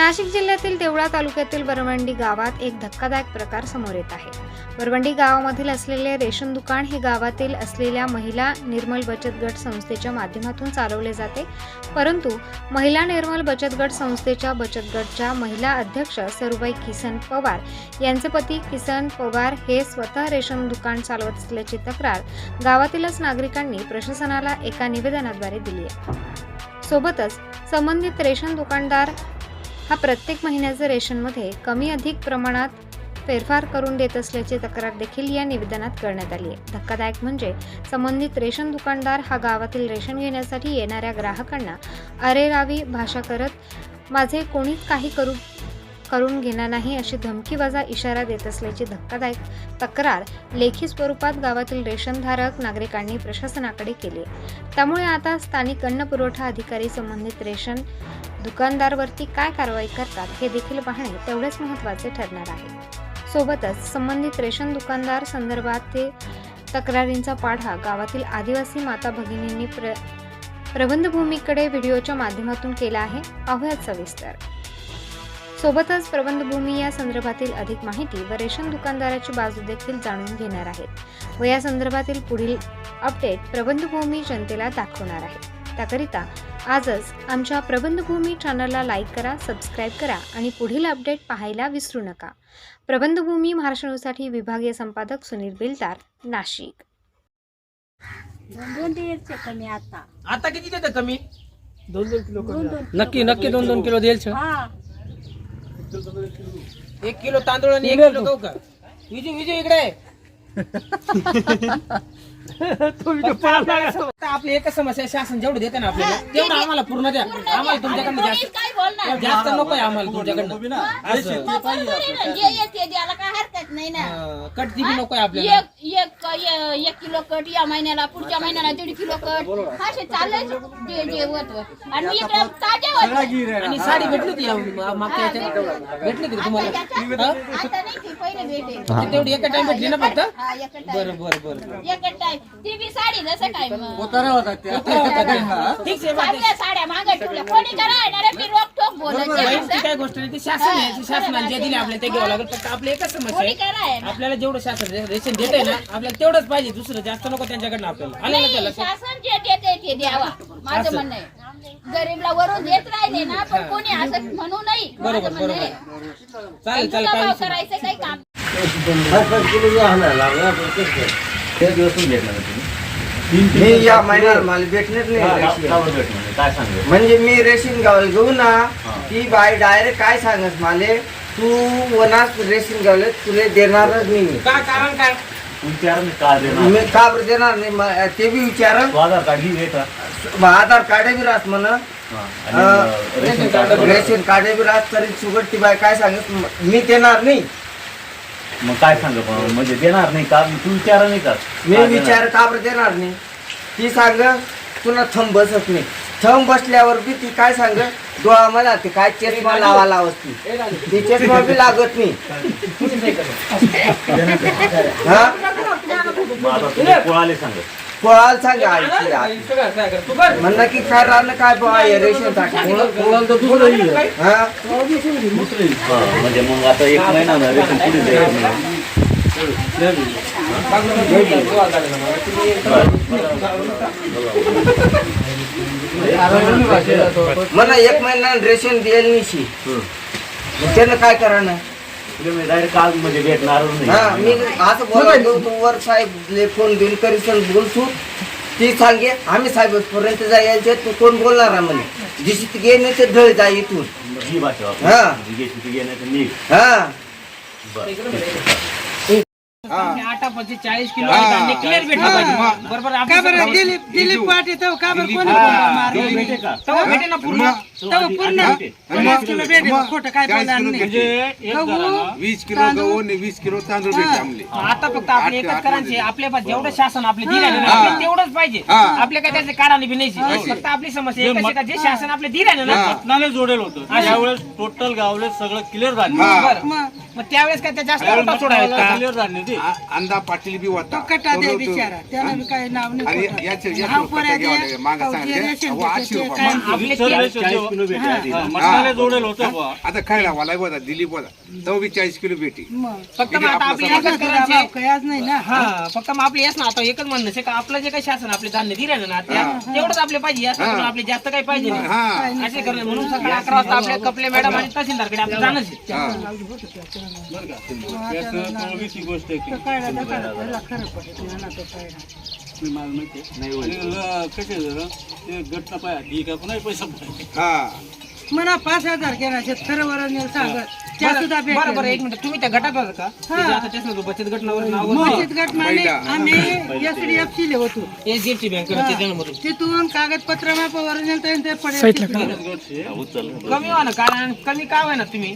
नाशिक जिल्ह्यातील देवळा तालुक्यातील वरवंडी गावात एक धक्कादायक प्रकार समोर येत आहे. वरवंडी गावामधील असलेले रेशन दुकान हे गावातील असलेल्या महिला निर्मल बचत गट संस्थेच्या माध्यमातून चालवले जाते. परंतु महिला निर्मल बचत गट संस्थेच्या बचत गटच्या महिला अध्यक्ष सरुबाई किसन पवार यांचे पती किसन पवार हे स्वतः रेशन दुकान चालवत असल्याची तक्रार गावातीलच नागरिकांनी प्रशासनाला एका निवेदनाद्वारे दिली आहे. सोबतच संबंधित रेशन दुकानदार हा प्रत्येक महिन्याचं रेशनमध्ये कमी अधिक प्रमाणात फेरफार करून देत असल्याची तक्रार देखील या निवेदनात करण्यात आली आहे. धक्कादायक म्हणजे संबंधित रेशन दुकानदार हा गावातील रेशन घेण्यासाठी येणाऱ्या ग्राहकांना अरेरावी भाषा करत माझे कोणीच काही करू करून घेणार नाही अशी धमकीवाजा इशारा देत असल्याची धक्कादायक तक्रार लेखी स्वरूपात गावातील रेशनधारक नागरिकांनी प्रशासनाकडे केली. त्यामुळे आता स्थानिक अन्न पुरवठा अधिकारी संबंधित रेशन दुकानदारवरती काय कारवाई करतात हे देखील पाहणे तेवढेच महत्त्वाचे ठरणार आहे. सोबतच संबंधित रेशन दुकानदार संदर्भात ते तक्रारींचा पाढा गावातील आदिवासी माता भगिनींनी प्र प्रबंधभूमीकडे व्हिडिओच्या माध्यमातून केला आहे. पाहूयात सविस्तर. सोबतच प्रबंधभूमी या संदर्भातील अधिक माहिती व रेशन दुकानदाराची बाजू देखील जाणून घेणार आहेत व या संदर्भातील पुढील अपडेट प्रबंधभूमी जनतेला दाखवणार आहे. त्याकरिता आजच आमच्या प्रबंधभूमी चॅनलला लाईक करा सबस्क्राईब करा आणि पुढील अपडेट पाहायला विसरू नका. प्रबंधभूमी महाराष्ट्र न्यूजसाठी विभागीय संपादक सुनील बिलदार नाशिक. दोन दोन कमी आता. आता किती देतं कमी? दोन दोन किलो दोन दोन नक्की नक्की दोन दोन किलो देईल. हा. एक किलो तांदूळ आणि एक किलो गहू का? विजू विजू इकडे. आता आपली एकच समस्या आहे, शासन जेवढं देते ना आपल्याला तेवढं आम्हाला पूर्ण द्या. आम्हाला तुमच्याकडनं जास्त काय बोलणार जास्त नको आहे आम्हाला तुमच्याकडनं. असं. बरोबर आहे ना, जे येते द्यायला काय हरकत नाही ना. कट जी बी नको आहे आपल्याला. एक एक य- एक किलो कट या महिन्याला पुढच्या महिन्याला दीड किलो कट. असे चाललंय जे जे होत. होत. आणि मी इकडे ताजे होत. आणि साडी भेटली होती या मा- मागच्या याच्यात? भेटली. होती का तुम्हाला? हा? आता नाही ती पहिले भेटे ती तेवढी एका टाइम भेटली ना फक्त? हा एकच टाईम बरं बरं बरं एकच टाईम ती बी साडी जसं काय मग. ठीक आहे बात आहे. चांगल्या साड्या मागे ठेवल्या. कोणी करा येणार आहे, मी रोखोक बोलत बाई, आहे. ती काय गोष्ट नाही ती शासन आहे. ती शासनाने जे दिले आपल्याला ते घ्यावं लागेल. फक्त आपली एकच समस्या कोणी आहे करा. आपल्याला जेवढं शासन रे- रेशन देते ना आपल्याला तेवढंच पाहिजे. दुसरं जास्त नको त्यांच्याकडनं आपल्याला. आलं ना नाही, त्याला? शासन जे देते ते द्यावा. माझं. म्हणणं आहे. गरीबला वरून देत राहिले ना पण कोणी असं म्हणू नाही. माझं बरोबर म्हणणं बरोबर. आहे चालेल चालेल नाही. करायचं काही काम मी या महिन्यात मला भेटणार नाही रेशन. काय सांगू? म्हणजे मी रेशन गावाला घेऊ ना ती बाई डायरेक्ट काय सांगत माले? तू वनात रेशन गावले तुला देणारच नाही मी. काय कारण काय? विचार का देणार मी का बरं देणार नाही? म- ते बी विचार. आधार कार्ड ही का आधार कार्ड बी राहत म्हण. रेशन कार्ड रेशन कार्ड बी राहत तरी सुगट ती बाई काय सांगत मी देणार नाही. मग काय सांग म्हणजे देणार नाही का? तू विचार नाही का? मी? विचार का बरं देणार नाही? ती सांग तुला थंब बसत नाही. थंब बसल्यावर बी ती काय सांग? डोळ्यामध्ये ते काय चष्मा लावा लावत ती ती चष्मा बी लागत नाही. हा? मग आता तुला कोणाला सांग? पळायला सांग आईची म्हणलं की काय राहिलं काय बुवा हे रेशन हा? म्हणजे मग आता एक महिना ना रेशन पुढे द्यायचं. म्हणा एक महिना रेशन द्यायला नाही मग त्यानं काय मी डायरेक्ट काल म्हणजे हा मी असं बोलायलो तू वर साहेब फोन बिन करीसन बोलतो ती. सांगे आम्ही साहेब पर्यंत जायचे तू कोण बोलणार आहे म्हणे? नाही ते ढळ जा इथून. ही. भाषा. हा. घेण्याचं नीट हा चाळीस किलो क्लिअर भेटलं पाहिजे बरोबर का बरं दिलीप दिलीप पाटील का बरं कोणी तो भेटे का तेव्हा भेटे ना पूर्ण तेव्हा पूर्ण म्हणजे एक जणाला वीस किलो गहू आणि वीस किलो तांदूळ भेटले आमले आता फक्त आपले एकच करायचे आपल्या पास जेवढं शासन आपले दिले ना आपल्याला तेवढंच पाहिजे हा. आपले काय त्याचे काढाने बी नाही फक्त आपली समस्या एकच आहे का जे शासन आपले दिले ना हा. पटनाने जोडेल होतं त्यावेळेस टोटल गावले सगळं क्लिअर झालं हा. बरं मग त्यावेळेस काय त्या जास्त का? अंदा पाटील बी होता. तो कटा दे बिचारा बी नाव. याचे हा पोऱ्या घ्यावं लागेल. मागं अहो, काय- मागं. आपले हा. आता खायला वाला बोला दिलीप बोला. तो बी चाळीस किलो भेटी. मग फक्त मग आता आपली आपला एकच तुझा करायची भाव काही आज नाही ना? हा. फक्त मग आपले येस ना आता एकच म्हणणं आहे का आपलं जे काही शासन आपले धान्य दिले ना त्या तेवढंच आपले पाहिजे. आपले जास्त काही पाहिजे नाही. हा. असे करणे. म्हणून सकाळी अकरा वाजता आपल्या कपले मॅडम आणि तहसीलदारकडे आपलं जाणंच आहे. हा. तर खरं पडत नाही ना तो. हा. म्हणा पाच हजार घेणार शेतकऱ्यावर सांगत त्या सुद्धा बरं बरं बरं, भेटेल एक मिनिट. तुम्ही त्या गटात होता का? ते जे आता त्याचं बचत गटावर नाव बचत गट माने पहिला. आम्ही एसडीएफसी ले होतो. एचडीएफसी बँक तिथून कागदपत्र मापावर नेलं ते पडेल. कमी व्हा ना कारण कमी का व्हाय ना तुम्ही?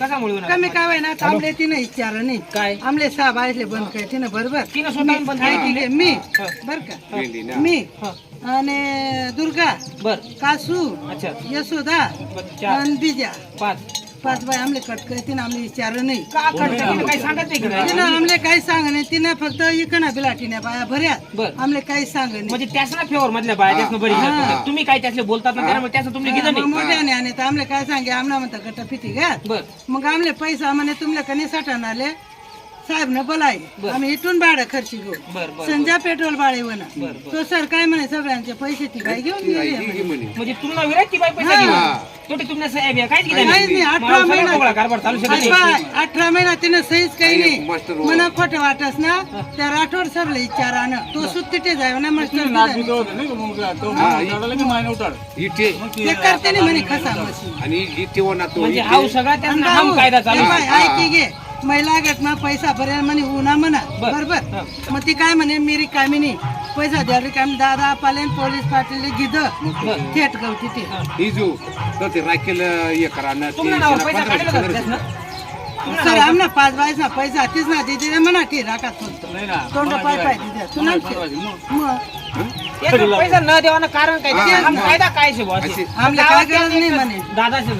कशामुळे होणार? कमी काय होय ना आमले तिनं विचार नाही. काय? आमले साहेब आयले बंद काय तिनं बरोबर. तिनं स्वतःहून बंद काय केली. केले? मी. बर का? मी हा. आणि दुर्गा बर. कासू अच्छा. यशोदा बरं, चार. आणि बिजा पाच. पाच बाय आमले कट तिनं आमले विचार नाही. का काही सांगत नाही का? तिनं आमले काही सांग नाही. तिनं फक्त इकना बिलाटीने बाया भऱ्यात बर. आमले काही सांग नाही. म्हणजे त्याच ना फेवर मधल्या बाया त्याच बरी हा. तुम्ही काय त्यातले बोलतात ना त्यामुळे त्याचं तुम्ही घेतलं मग नाही मोठ्याने आणि तर आमले काय सांगे? आमना म्हणता गट पिटी घ्या. बर. मग आमले पैसा म्हणे तुमले कने साठवून आले साहेब न बोलाय. आम्ही इथून भाडं खर्च घेऊ. बर बर संजा पेट्रोल बाळे म्हणा. तो सर काय म्हणे सगळ्यांचे पैसे ती काय घेऊन गेले म्हणे. म्हणजे तुम्हाला विराट की बाई पैसा. दिला तोटे तुम्हाला साहेब आहे, काहीच दिलं काहीच नाही. अठरा महिना कारभार चालू शकत आज नाही. पाय, अठरा महिना तिनं सहीच काही नाही. मला खोटं वाटस ना त्या राठोड सरले विचारानं तो सुट्टीटे जाय ना मास्टर इथे ते करते नाही म्हणे खसा आणि इथे होणार तो म्हणजे इथे. हा सगळा त्यांना हम कायदा चालू आहे. बाय, ऐकी घे. महिला गटमा पैसा भरेल म्हणे उन्हा म्हणा. बरोबर? मग ती काय म्हणे मी रिकामी नाही पैसा द्या रिकामी दादा पालेन पोलीस पाटील गिद थेट गव तिथे ही. जो तर ते राखेल हे करा ना ते? सर पाच बायस ना पैसा तीच ना तिथे म्हणा ती राखा तोंड पाय पाय तिथे तू ना पैसा न देवानं कारण काय? हा, हा. काय आमले काय गरज नाही म्हणे. दादाचे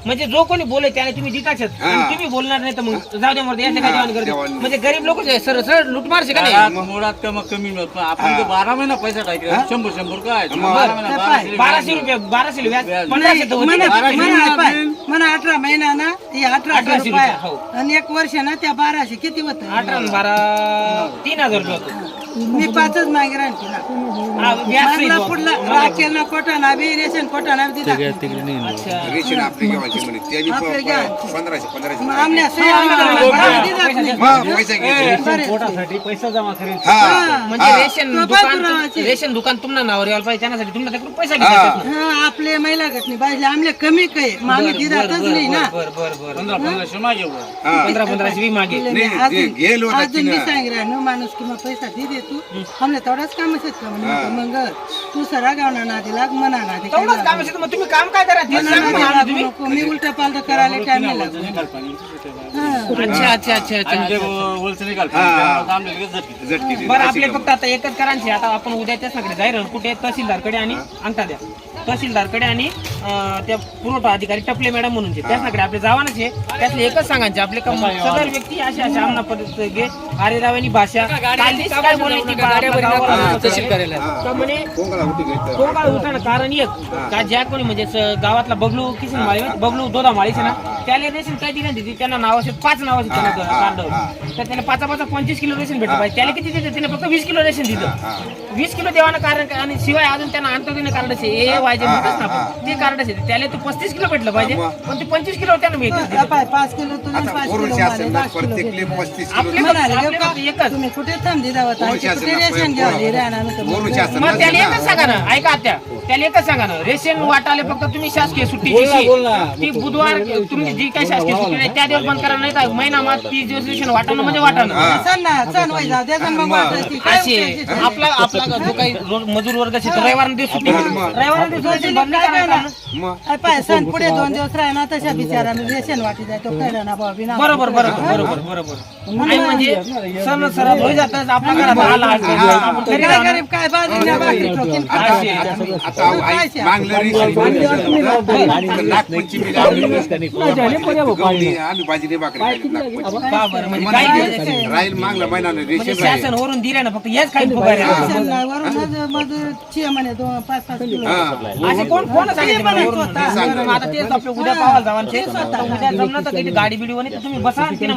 मग. म्हणजे जो कोणी बोले त्याने तुम्ही जिताच हा. तुम्ही बोलणार नाही तर मग जाऊ दे मरते याचं काय देवाण करते देवाण. म्हणजे गरीब लोक सरळ सरळ लुटमार शे का नाही मुळात कमी कमी मिळत पण आपण ते बारा महिना पैसा टाकला शंभर शंभर काय मग. बारा महिना. बाराशे बाराशे रुपये बाराशे होते म्हणा ना. म्हणा पाय म्हणा अठरा महिना ना ती अठरा अठराशे रुपये रुपये, हो. आणि एक वर्ष ना त्या बाराशे किती होत अठरा आणि बारा तीन हजार रुपये होतो मी पाचच मागे राहते ना. हा. पुढला राखेल ना कोटा ना बी रेशन कोटा ना दिला. रेशन आपली म्हणे. प-. पंधराशे पंधराशे आमने पैसा. हा. म्हणजे हा. रेशन तो दुकान बाजूरावाची. रेशन दुकान तुम्हाला नावावर यायला पाहिजे त्यासाठी तुम्हाला त्याकडून पैसा हा. आपले महिला गटनी पाहिजे आमले कमी काही. मागे दिदातच नाही ना. बर बर बर. पंधरा पंधराशे मागे. हा. पंधरा पंधराशे बी मागे. नाही, अजून गेलो ना अजून मी तिनं. सांग ना माणूस किंवा पैसा दे. तू? आमले तेवढाच काम असेल का म्हणे मग तू सरा गावना ना दिला मना ना दे काही तेवढंच काम असेल तर मग तुम्ही काम काय करा? ते मना सांगा ना ना लागू तुम्ही. नको. मी उलट पालट करायला टाइम नाही लागू. अच्छा अच्छा अच्छा अच्छा. बरं आपले. फक्त आता एकच करांचे आता आपण उद्या त्याच्याकडे जाईल कुठे तहसीलदारकडे आणि अंगठा द्या. तहसीलदारकडे आणि अं, त्या पुरवठा अधिकारी टपले मॅडम म्हणून जे. त्याच्याकडे आपले जावानच आहे त्यातले एकच सांगायचे आपले कम- सदर व्यक्ती अशा अशा आमना पद्धत घे आरेरावानी भाषा कालनीच काय बोलायची बा- आपल्या गावाला तहसील करायला तर म्हणे कोंगळा होती घ्यायचं. तो काळ उठाणं कारण एक. का ज्या कोणी म्हणजे स- गावातला बबलू किसन माळी माहिती? बबलू दोदा माळीचे ना त्याला रेशन काय दिलं तिथे त्यांना नाव असे पाच नाव असे त्यांना काढलं तर त्याला पाच पाच पंचवीस किलो रेशन भेटलं पाहिजे. त्याला किती देते त्याने फक्त वीस किलो रेशन दिलं. वीस किलो देवानं कारण काय? आणि शिवाय अजून त्यांना अंतर्गत कार्ड आहे म्हणतात ना आपण. ते कार्ड आहे त्याला तू पस्तीस किलो भेटलं पाहिजे पण ते पंचवीस किलो त्यांना मिळतं पाय पाच किलो तुम्ही आता पाच किलो पोरुषी माले, असेल ना पाच किलो. पस्तीस आपले म्हणाले, आपले घेऊ का? फक्त एकच. तुम्ही कुठे थांब दिला होता पोरुषी कुठे असेल ना, रेशन घ्या हिराणा नका पोरुषी असेल मग त्याला एकच सांगा ना ऐका त्या त्याला एकच सांगा ना रेशन वाटाले फक्त तुम्ही शासकीय सुट्टी दिवशी ती बुधवार तुम्ही जी काही शासकीय सुट्टी नाही त्या दिवस बंद करा नाही का महिना मात तीस दिवस रेशन वाटाणं म्हणजे वाटाणं. ना जाऊ मग. काय असे उपयोगाची? आपला आपला जो काही रोज मजूर वर्ग असेल तर रविवार दिवस सुट्टी रविवार दिवस रेशन बंद नाही करायचं. ना. मग. अरे पाय सण पुढे दोन दिवस राहिना तशा बिचारा मी रेशन वाटी जाय तो काय ना बिना बरोबर बरोबर बरोबर बरोबर. म्हणजे सण सरात होई जातात आपल्या घरात आला आपण घरी काय राहणार. गरीब काय बाजरी ना भाकरी ठोकीन? आता असे. आता आम्ही बाजरी? राहील मागला महिना रेशन वरून दिले ना फक्त याच काही कोण कोण उद्या पाहायला जावा उद्या जमलं तर काही गाडी बिडी वनी तर तुम्ही बसा तिने.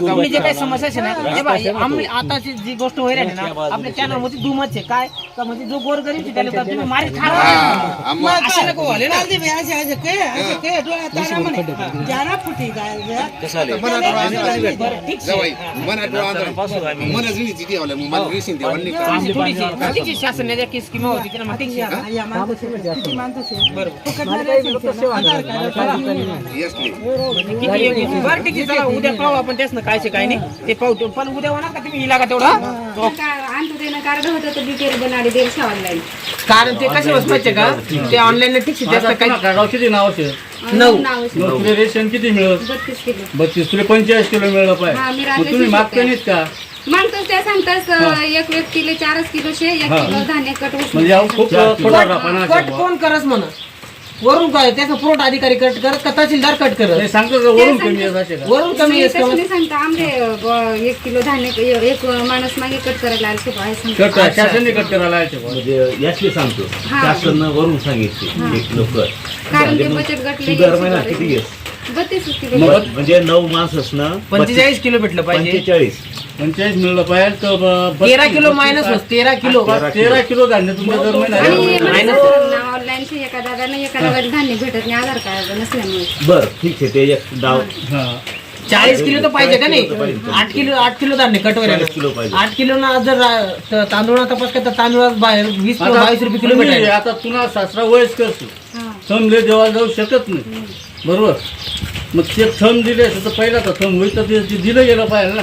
तुम्ही जे काही समस्या आहे ना हे. आम्ही आताची जी गोष्ट होईल ना आपल्या चॅनलमध्ये दुमत आहे. काय? का म्हणजे जो गोरगरीब त्याला तुम्ही मारी हा, शासनाच्या होती ठीक आहे. बरं. ठीक चला उद्या पाहू आपण तेच ना काय काय नाही. ते पाहू पण उद्या होणार का तुम्ही? इला का तेवढा? कार्ड होतं तर डिटेल बनाडी देईल ऑनलाईन कारण ते कसे बसवायचे का? ते ऑनलाईन ठीक त्याचं काही. किती नाव नऊ. नाव मग तुला रेशन किती मिळत बत्तीस किलो. बत्तीस तुला पंचेचाळीस किलो मिळलं हा, मी पाहिजे मग तुम्ही मागता. नाहीत का? मागतोच त्या सांगताच अं, एक व्यक्तीला चारच किलो शे एक. किलो धान्य कट म्हणजे अहो खूप थोडा कोण करस म्हणा वरून काय त्याचा पुरवठा अधिकारी कट करत का तहसीलदार कट करत? सांगतो का वरून कमी येत असे का वरून कमी येत का? सांगता? आमरे ब- एक किलो धान्य एक माणूस मागे कट करायला आले आहे सांगता. कट शासनाने कट करायला यायचे बुवा. म्हणजे सांगतो. हा. शासन वरून सांगितले एक लोक कारण ते बचत गट लई दर महिना सुधारले. किती येस बत्तीस किलो मग म्हणजे नऊ माणसासनं पंचेचाळीस किलो भेटलं पाहिजे. पंचेचाळीस. पंचेचाळीस मिळलं पाहिजे तर ब- तेरा किलो मायनस तेरा किलो. तेरा किलो धान्य तुमच्या दर महिना आणि ऑनलाईन एका दादाला एका दादाला धान्य भेटत नाही आधार कार्ड नसल्यामुळे. बर ठीक आहे ते एक डाव हा. चाळीस किलो तर पाहिजे का नाही? आठ किलो आठ किलो धान्य कट चाळीस किलो पाहिजे. आठ किलो ना जर तांदूळ तपास करता तांदूळ बाहेर वीस किलो आता बावीस रुपये किलो भेटायला आता पुन्हा सासरा वयस करतो समले देवा जाऊ शकत नाही. बरोबर? मग ते थंब दिले असते तर पहिला तर थंब होईल तर ते ते दिलं गेलं पाहिजे ना.